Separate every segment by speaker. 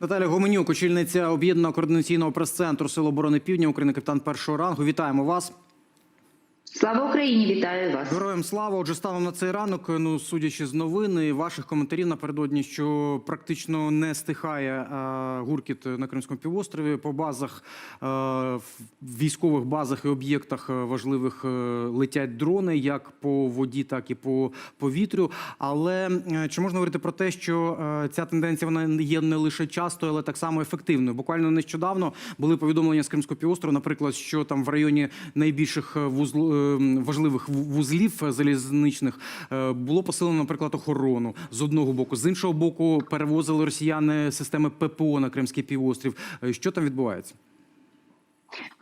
Speaker 1: Наталя Гоменюк, очільниця об'єднаного координаційного прес-центру Сил оборони Півдня, України, капітан першого рангу. Вітаємо вас.
Speaker 2: Слава Україні! Вітаю вас.
Speaker 1: Героям слава. Отже, станом на цей ранок, ну судячи з новин і ваших коментарів напередодні, що практично не стихає е, гуркіт на Кримському півострові по базах, е, в військових базах і об'єктах е, важливих е, летять дрони, як по воді, так і по повітрю. Але е, чи можна говорити про те, що е, ця тенденція вона є не лише часто, але так само ефективною? Буквально нещодавно були повідомлення з Кримського півострова, наприклад, що там в районі найбільших вузл, е, важливих вузлів залізничних е, було посилено, наприклад, охорону з одного боку, з іншого боку, перевозили росіяни системи ППО на Кримський півострів. Е, Що там відбувається?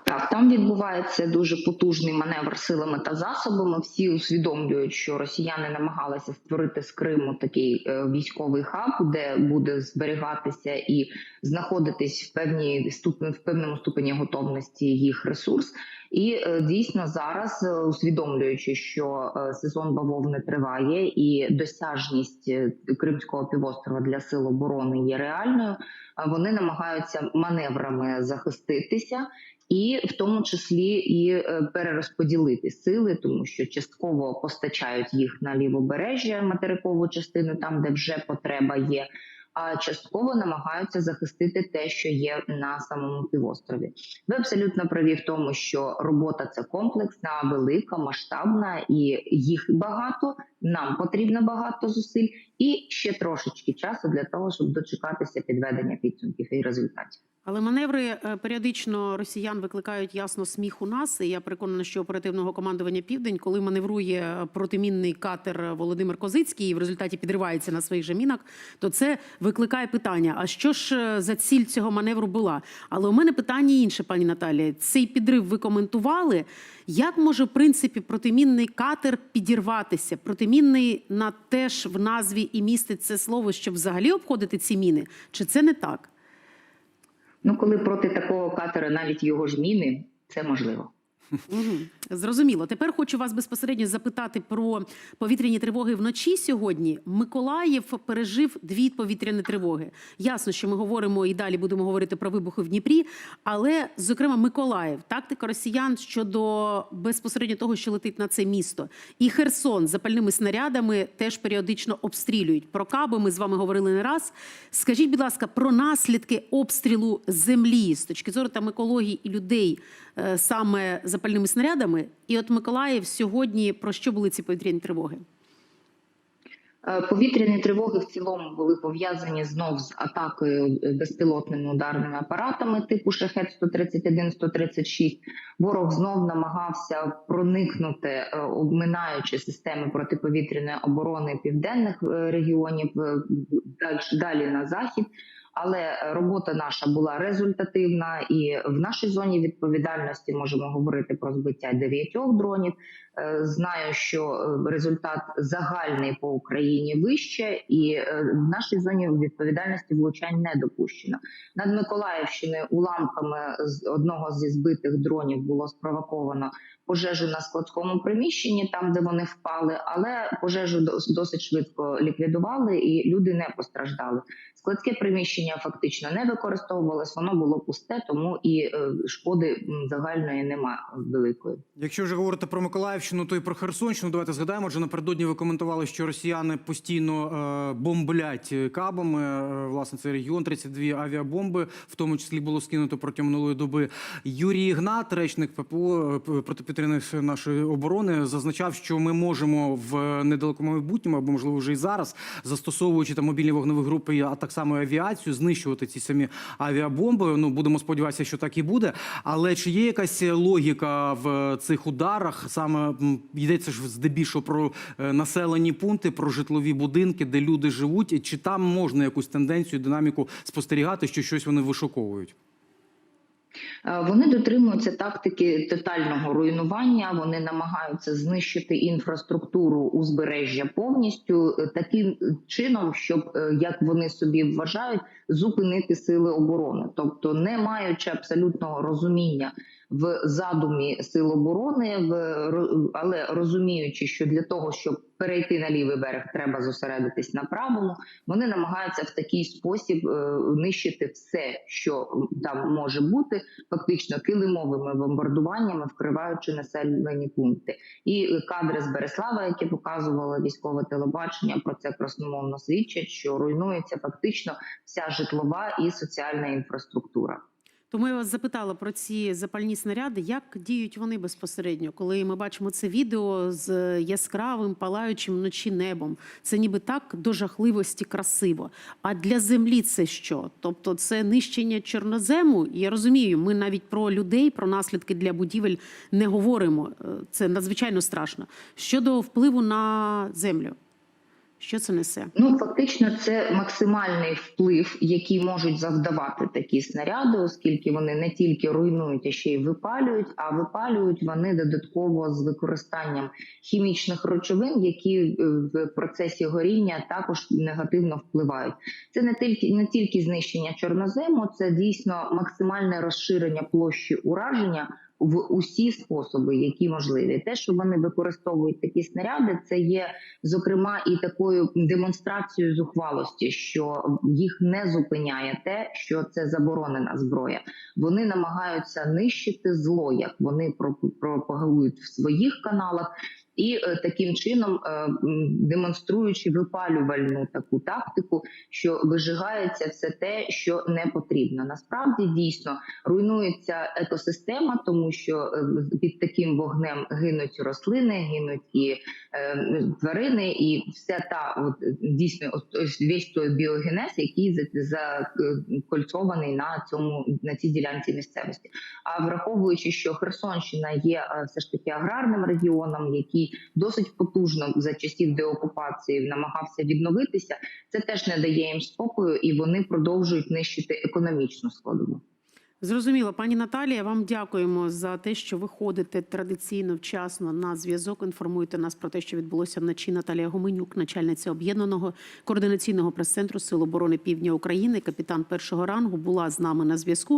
Speaker 2: Так, там відбувається дуже потужний маневр силами та засобами. Всі усвідомлюють, що росіяни намагалися створити з Криму такий е, військовий хаб, де буде зберігатися і знаходитись в певній ступені в певному ступені готовності їх ресурс. І е, дійсно зараз, е, усвідомлюючи, що сезон бавовни триває, і досяжність Кримського півострова для сил оборони є реальною. Вони намагаються маневрами захиститися, і в тому числі і е, перерозподілити сили, тому що частково постачають їх на лівобережжя материкову частину, там де вже потреба є. А частково намагаються захистити те, що є на самому півострові. Ви абсолютно праві в тому, що робота це комплексна, велика, масштабна, і їх багато. Нам потрібно багато зусиль, і ще трошечки часу для того, щоб дочекатися підведення підсумків і результатів.
Speaker 3: Але маневри е, періодично росіян викликають ясно сміх у нас. І я переконана, що оперативного командування Південь, коли маневрує протимінний катер Володимир Козицький і в результаті підривається на своїх же мінах, то це викликає питання: а що ж е, за ціль цього маневру була? Але у мене питання інше, пані Наталі. Цей підрив ви коментували. Як може в принципі протимінний катер підірватися? Протимінний на теж в назві і містить це слово, щоб взагалі обходити ці міни? Чи це не так?
Speaker 2: Ну, коли проти такого катера навіть його ж міни, це можливо.
Speaker 3: Зрозуміло. Тепер хочу вас безпосередньо запитати про повітряні тривоги вночі сьогодні. Миколаїв пережив дві повітряні тривоги. Ясно, що ми говоримо і далі будемо говорити про вибухи в Дніпрі, але зокрема Миколаїв, тактика росіян щодо безпосередньо того, що летить на це місто, і Херсон запальними снарядами теж періодично обстрілюють. Про каби ми з вами говорили не раз. Скажіть, будь ласка, про наслідки обстрілу землі з точки зору там екології і людей саме запальними снарядами. І от Миколаїв сьогодні про що були ці повітряні тривоги?
Speaker 2: Е, Повітряні тривоги в цілому були пов'язані знов з атакою е, безпілотними ударними апаратами типу шахет 131 136 Ворог знов намагався проникнути, е, обминаючи системи протиповітряної оборони південних е, регіонів е, далі на захід. Але робота наша була результативна, і в нашій зоні відповідальності можемо говорити про збиття дев'ятьох дронів. Е, Знаю, що е, результат загальний по Україні вище, і е, в нашій зоні відповідальності влучань не допущено. Над Миколаївщиною уламками з одного зі збитих дронів було спровоковано пожежу на складському приміщенні, там де вони впали, але пожежу досить швидко ліквідували, і люди не постраждали. Складське приміщення фактично не використовувалось, воно було пусте, тому і е, шкоди загальної нема великої.
Speaker 1: Якщо вже говорити про Миколаївщину, то і про Херсонщину, давайте згадаємо. Адже напередодні ви коментували, що росіяни постійно е, бомблять кабами. Е, власне, цей регіон 32 авіабомби, в тому числі було скинуто протягом минулої доби. Юрій Ігнат, речник ППО п- протиповітряної нашої оборони, зазначав, що ми можемо в недалекому майбутньому, або можливо вже і зараз, застосовуючи там мобільні вогневі групи, а так само авіацію, знищувати ці самі авіабомби. Ну будемо сподіватися, що так і буде. Але чи є якась логіка в цих ударах? Саме йдеться ж здебільшого про е, населені пункти, про житлові будинки, де люди живуть. Чи там можна якусь тенденцію, динаміку спостерігати, що щось вони вишуковують?
Speaker 2: Е, Вони дотримуються тактики тотального руйнування. Вони намагаються знищити інфраструктуру узбережжя повністю е, таким чином, щоб е, як вони собі вважають, зупинити сили оборони, тобто не маючи абсолютного розуміння в задумі сил оборони, в але розуміючи, що для того, щоб перейти на лівий берег, треба зосередитись на правому. Вони намагаються в такий спосіб нищити все, що там може бути, фактично килимовими бомбардуваннями, вкриваючи населені пункти. І кадри з Береслава, які показувало військове телебачення, про це красномовно свідчать, що руйнується фактично вся житлова і соціальна інфраструктура.
Speaker 3: Тому я вас запитала про ці запальні снаряди, як діють вони безпосередньо, коли ми бачимо це відео з яскравим палаючим вночі небом. Це ніби так до жахливості красиво. А для землі це що? Тобто це нищення чорнозему. Я розумію, ми навіть про людей, про наслідки для будівель не говоримо. Е, Це надзвичайно страшно. Щодо впливу на землю, що це несе?
Speaker 2: Ну фактично, це максимальний вплив, який можуть завдавати такі снаряди, оскільки вони не тільки руйнують, а ще й випалюють. А випалюють вони додатково з використанням хімічних речовин, які е, в процесі горіння також негативно впливають. Це не тільки не тільки знищення чорнозему, це дійсно максимальне розширення площі ураження. В усі способи, які можливі, те, що вони використовують такі снаряди, це є зокрема і такою демонстрацією зухвалості, що їх не зупиняє те, що це заборонена зброя. Вони намагаються нищити зло, як вони про- пропагують в своїх каналах. І е, таким чином, е, демонструючи випалювальну таку тактику, що вижигається все те, що не потрібно. Насправді дійсно руйнується екосистема, тому що е, під таким вогнем гинуть рослини, гинуть і тварини, і вся та от дійсно ось весь той біогенез, який за- закольцований на цьому на цій ділянці місцевості. А враховуючи, що Херсонщина є все ж таки аграрним регіоном, досить потужно за часів деокупації намагався відновитися, це теж не дає їм спокою, і вони продовжують нищити економічну складову.
Speaker 3: Зрозуміло, пані Наталія, вам дякуємо за те, що ви ходите традиційно вчасно на зв'язок. Інформуєте нас про те, що відбулося вночі. Наталія Гоменюк, начальниця об'єднаного координаційного прес-центру Сил оборони Півдня України, капітан першого рангу, була з нами на зв'язку.